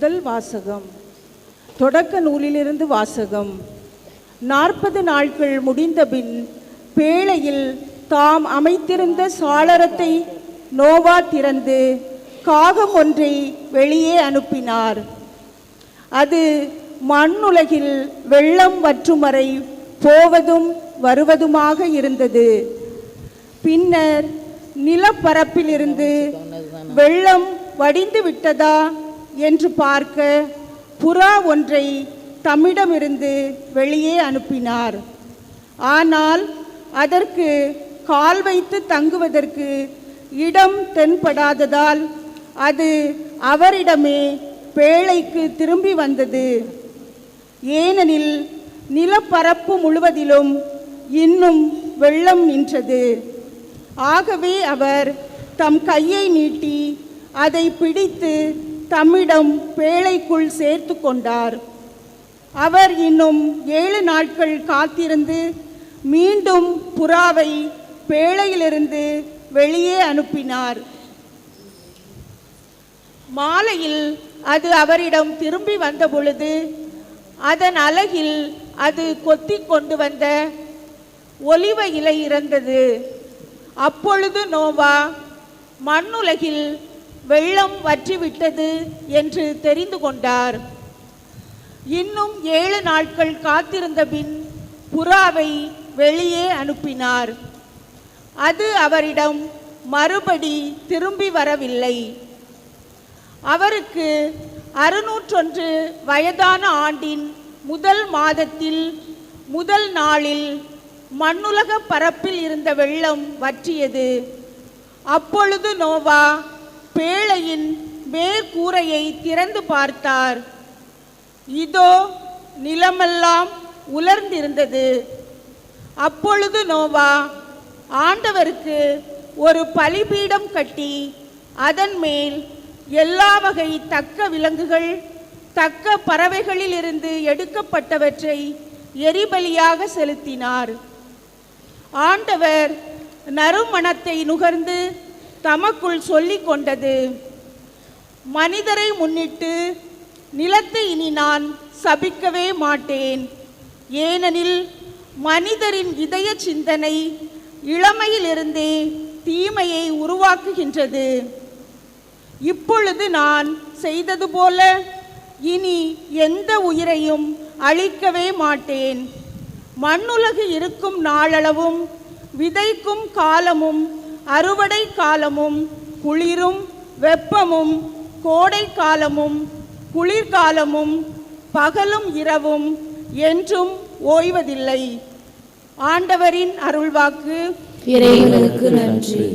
முதல் வாசகம். தொடக்க நூலிலிருந்து வாசகம். நாற்பது நாட்கள் முடிந்தபின் பேழையில் தாம் அமைத்திருந்த சாளரத்தை நோவா திறந்து காகம் ஒன்றை வெளியே அனுப்பினார். அது மண்ணுலகில் வெள்ளம் வற்றும் வரை போவதும் வருவதுமாக இருந்தது. பின்னர் நிலப்பரப்பிலிருந்து வெள்ளம் வடிந்து விட்டதா என்று பார்க்க புறா ஒன்றை தம்மிடமிருந்து வெளியே அனுப்பினார். ஆனால் அதற்கு கால் வைத்து தங்குவதற்கு இடம் தென்படாததால் அது அவரிடமே பேழைக்கு திரும்பி வந்தது. ஏனெனில் நிலப்பரப்பு முழுவதிலும் இன்னும் வெள்ளம் நின்றது. ஆகவே அவர் தம் கையை நீட்டி அதை பிடித்து தம்மிடம் பேழைக்குள் சேர்த்து கொண்டார். அவர் இன்னும் ஏழு நாட்கள் காத்திருந்து மீண்டும் புறாவை பேழையிலிருந்து வெளியே அனுப்பினார். மாலையில் அது அவரிடம் திரும்பி வந்த பொழுது அதன் அலகில் அது கொத்தி கொண்டு வந்த ஒலிவ இலை இறந்தது. அப்பொழுது நோவா மண்ணுலகில் வெள்ளம் வற்றிவிட்டது என்று தெரிந்து கொண்டார். இன்னும் ஏழு நாட்கள் காத்திருந்த பின் புறாவை வெளியே அனுப்பினார். அது அவரிடம் மறுபடி திரும்பி வரவில்லை. அவருக்கு அறுநூற்றொன்று வயதான ஆண்டின் முதல் மாதத்தில் முதல் நாளில் மண்ணுலக பரப்பில் இருந்த வெள்ளம் வற்றியது. அப்பொழுது நோவா பேழையின் மேற்கூரையை திறந்து பார்த்தார். இதோ நிலமெல்லாம் உலர்ந்திருந்தது. அப்பொழுது நோவா ஆண்டவருக்கு ஒரு பலிபீடம் கட்டி அதன் மேல் எல்லா வகை தக்க விலங்குகள் தக்க பறவைகளிலிருந்து எடுக்கப்பட்டவற்றை எரிபலியாக செலுத்தினார். ஆண்டவர் நறுமணத்தை நுகர்ந்து தமக்குள் சொல்லி கொண்டது. மனிதரை முன்னிட்டு நிலத்தை இனி நான் சபிக்கவே மாட்டேன். ஏனெனில் மனிதரின் இதய சிந்தனை இளமையிலிருந்தே தீமையை உருவாக்குகின்றது. இப்பொழுது நான் செய்தது போல இனி எந்த உயிரையும் அழிக்கவே மாட்டேன். மண்ணுலகு இருக்கும் நாளளவும் விதைக்கும் காலமும் அறுவடை காலமும் குளிரும் வெப்பமும் கோடை காலமும் குளிர்காலமும் பகலும் இரவும் என்றும் ஓய்வதில்லை. ஆண்டவரின் அருள்வாக்கு இறைவனுக்கு நன்றி.